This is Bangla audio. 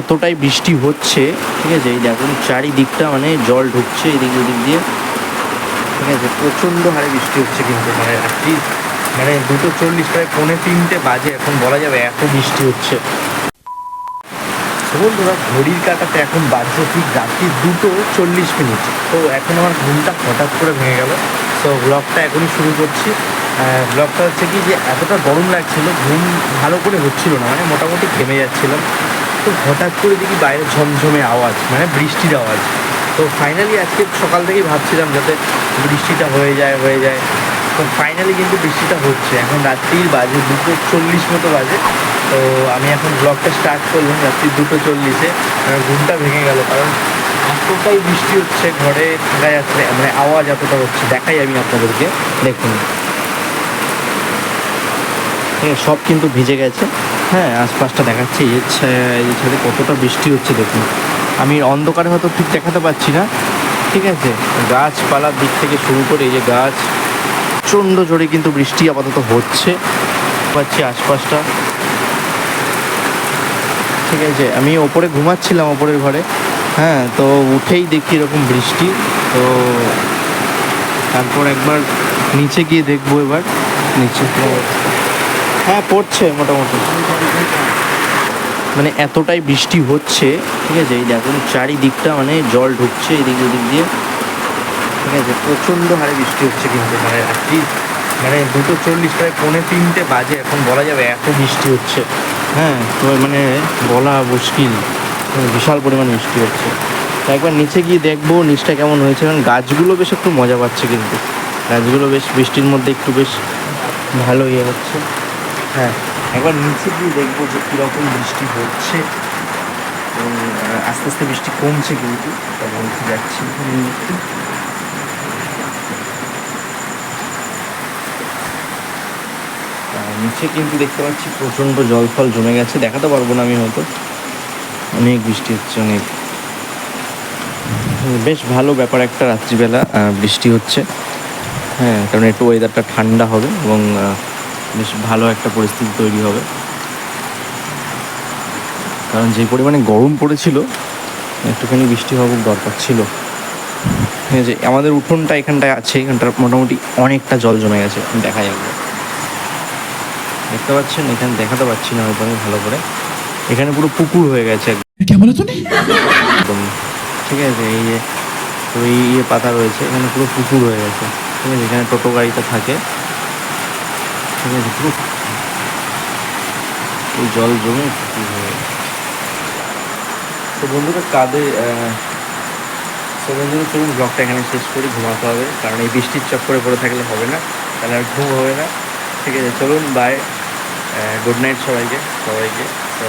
এতটাই বৃষ্টি হচ্ছে, ঠিক আছে? এই দেখুন চারিদিকটা মানে জল ঢুকছে এদিক ওদিক দিয়ে। ঠিক আছে? প্রচণ্ড হারে বৃষ্টি হচ্ছে কিন্তু মানে রাত্রি মানে দুটো চল্লিশ প্রায় পৌনে তিনটে বাজে, এখন বলা যাবে এত বৃষ্টি হচ্ছে। বন্ধুরা ঘড়ির কাটাতে এখন বাজছে ঠিক রাত্রি দুটো চল্লিশ মিনিট। তো এখন আমার ঘুমটা হঠাৎ করে ভেঙে গেল। তো ব্লগটা এখনই শুরু করছি। ব্লগটা হচ্ছে কি যে, এতটা গরম লাগছিল, ঘুম ভালো করে হচ্ছিল না মানে মোটামুটি ঘেমে যাচ্ছিলাম। তো হঠাৎ করে দেখি বাইরে ঝমঝমে আওয়াজ মানে বৃষ্টির আওয়াজ। তো ফাইনালি আজকে সকাল থেকেই ভাবছিলাম যাতে বৃষ্টিটা হয়ে যায় হয়ে যায়। তো ফাইনালি কিন্তু বৃষ্টিটা হচ্ছে। এখন রাত্রির বাজে দুটো চল্লিশ মতো বাজে। তো আমি এখন ব্লগটা স্টার্ট করলাম রাত্রি দুটো চল্লিশে। ঘুমটা ভেঙে গেল, কারণ এতটাই বৃষ্টি হচ্ছে ঘরে থাকা যাচ্ছে মানে আওয়াজ এতটা হচ্ছে, দেখাই আমি আপনাদেরকে। দেখুন। সব কিন্তু ভিজে গেছে। হ্যাঁ আশপাশটা দেখাচ্ছে। ছায়া- এর সাথে কতটা বৃষ্টি হচ্ছে দেখুন। আমি অন্ধকারে হয়তো ঠিক দেখাতে পাচ্ছি না। ঠিক আছে? গাছপালার দিক থেকে শুরু করে এই যে গাছ, প্রচণ্ড জোরে কিন্তু বৃষ্টি আপাতত হচ্ছে। পাচ্ছি আশপাশটা। ঠিক আছে? আমি ওপরে ঘুমাচ্ছিলাম, ওপরের ঘরে। হ্যাঁ তো উঠেই দেখি এরকম বৃষ্টি। তো তারপর একবার নিচে গিয়ে দেখব এবার, নিচে। হ্যাঁ পড়ছে মোটামুটি। মানে এতটাই বৃষ্টি হচ্ছে, ঠিক আছে? এই দেখুন, চারিদিকটা মানে জল ঢুকছে এদিক ওদিক দিয়ে। ঠিক আছে? প্রচণ্ড হারে বৃষ্টি হচ্ছে কিন্তু মানে রাত্রি মানে দুটো চল্লিশ, প্রায় পৌনে তিনটে বাজে, এখন বলা যাবে এত বৃষ্টি হচ্ছে। হ্যাঁ তো মানে বলা মুশকিল। বিশাল পরিমাণ বৃষ্টি হচ্ছে। একবার নিচে গিয়ে দেখব নিচটা কেমন হয়েছে, কারণ গাছগুলো বেশ একটু মজা পাচ্ছে কিন্তু। গাছগুলো বেশ, বৃষ্টির মধ্যে একটু বেশ ভালো ইয়ে হচ্ছে। হ্যাঁ একবার নিচে গিয়ে দেখব যে কীরকম বৃষ্টি হচ্ছে। এবং আস্তে আস্তে বৃষ্টি কমছে কিন্তু তখন যাচ্ছি। নিচে কিন্তু দেখতে পাচ্ছি প্রচণ্ড জল ফল জমে গেছে, দেখাতে পারব না আমি হয়তো। অনেক বৃষ্টি হচ্ছে, অনেক। বেশ ভালো ব্যাপার একটা রাত্রিবেলা বৃষ্টি হচ্ছে। হ্যাঁ কারণ একটু ওয়েদারটা ঠান্ডা হবে এবং বেশ ভালো একটা পরিস্থিতি তৈরি হবে। কারণ যে পরিমাণে গরম পড়েছিল, একটুখানি বৃষ্টি হওয়া দরকার ছিল। ঠিক আছে আমাদের উঠোনটা এখানটায় আছে এখানটা মোটামুটি অনেকটা জল জমে গেছে দেখা যাবে দেখতে পাচ্ছেন? এখানে দেখাতে পাচ্ছি না, হয়তো আমি ভালো করে। এখানে পুরো পুকুর হয়ে গেছে ঠিক আছে এই যে ওই ইয়ে পাতা রয়েছে এখানে পুরো পুকুর হয়ে গেছে। ঠিক আছে এখানে টোটো গাড়িটা থাকে। ঠিক আছে পুরো ওই জল জমে পুকুর হয়ে তো বন্ধুরা কাঁধে তো বন্ধুরা চলুন ব্লগটা এখানে শেষ করি ঘুমাতে হবে কারণ এই বৃষ্টির চক্করে পড়ে থাকলে হবে না তাহলে আর ঘুম হবে না। ঠিক আছে চলুন বাই গুড নাইট সবাইকে সবাইকে। তো